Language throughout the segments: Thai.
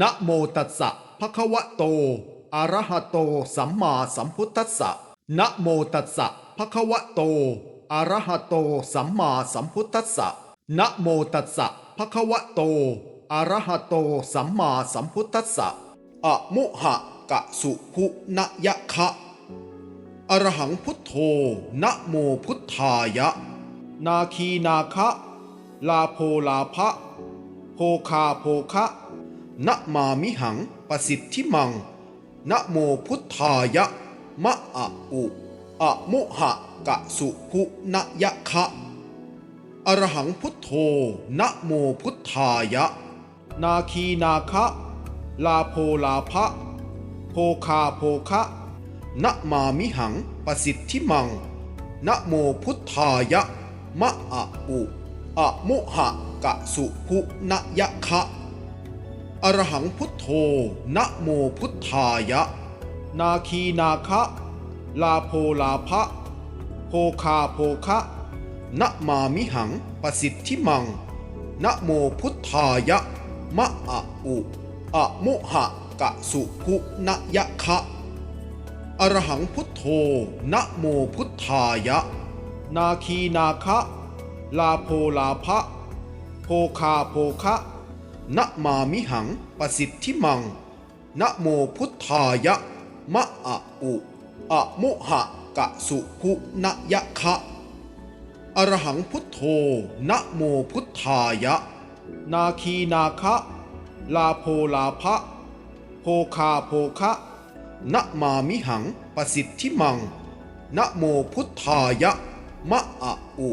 นะโมตัสสะภะคะวะโต อะระหะโต สัมมาสัมพุทธัสสะ นะโมตัสสะภะคะวะโต อะระหะโต สัมมาสัมพุทธัสสะ นะโมตัสสะภะคะวะโต อะระหะโต สัมมาสัมพุทธัสสะ อะมุหะกะสุภุนะยะคะ อรหังพุทโธ นะโมพุทธายะ นาคีนาคะ ลาโพลาภะโภคาโภคะ นะมามิหังประสิทธิมัง นะโมพุทธายะ มะอะอุอะมุหะกะสุภุนะยะคะอรหังพุทโธนะโมพุทธายะ นาคีนาคะ ลาโพลาภะโภคาโภคะนะมามิหังประสิทธิมัง นะโมพุทธายะ มะอะอุอะมุหะกะสุภุนะยะคะ อรหังพุทโธ นะโมพุทธายะ นาคีนาคะลาโพลาภะโภคาโภคะนะมามิหังประสิทธิมัง นะโมพุทธายะ มะอะอุอะมุหะกะสุภุนะยะคะอรหังพุทโธ นะโมพุทธายะ นาคีนาคะลาโพลาภะโภคาโภคะ นะมามิหังปสิทธิมัง นะโมพุทธายะ มะอะอุอะมุหะกะสุภุนะยะคะอรหังพุทโธนะโมพุทธายะ นาคีนาคะ ลาโพลาภะโภคาโภคะนะมามิหังปสิทธิมัง นะโมพุทธายะ มะอะอุ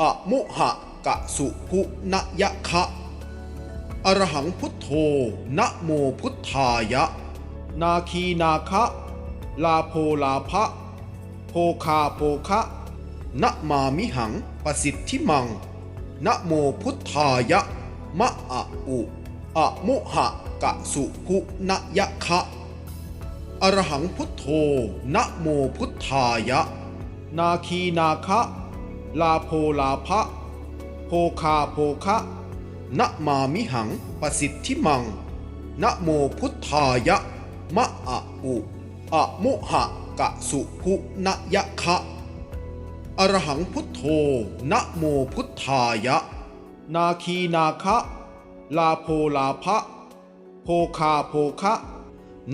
อะมุหะกะสุภุนะยะคะ อรหังพุทโธ นะโมพุทธายะ นาคีนาคะ ลาโพลาภะโภคาโภคะนะมามิหังปสิทธิมัง นะโมพุทธายะ มะอะอุอะมุหะกะสุภุนะยะคะ อรหังพุทโธ นะโมพุทธายะ นาคีนาคะ ลาโพลาภะโภคาโภคะ นะมามิหังปสิทธิมัง นะโมพุทธายะ มะอะอุอะมุหะกะสุภุนะยะคะอรหังพุทโธนะโมพุทธายะ นาคีนาคะ ลาโพลาภะโภคาโภคะ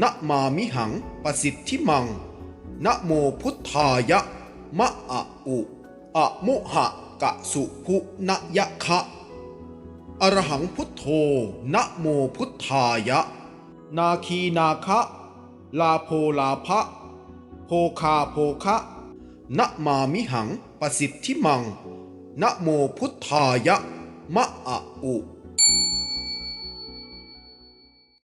นะมามิหังปสิทธิมัง นะโมพุทธายะ มะอะอุอะมุหะกะสุภุนะยะคะ อรหังพุทโธ นะโมพุทธายะ นาคีนาคะลาโพลาภะโพคาโพคะนะมามิหังปสิทธิมัง นะโมพุทธายะ มะอะอุ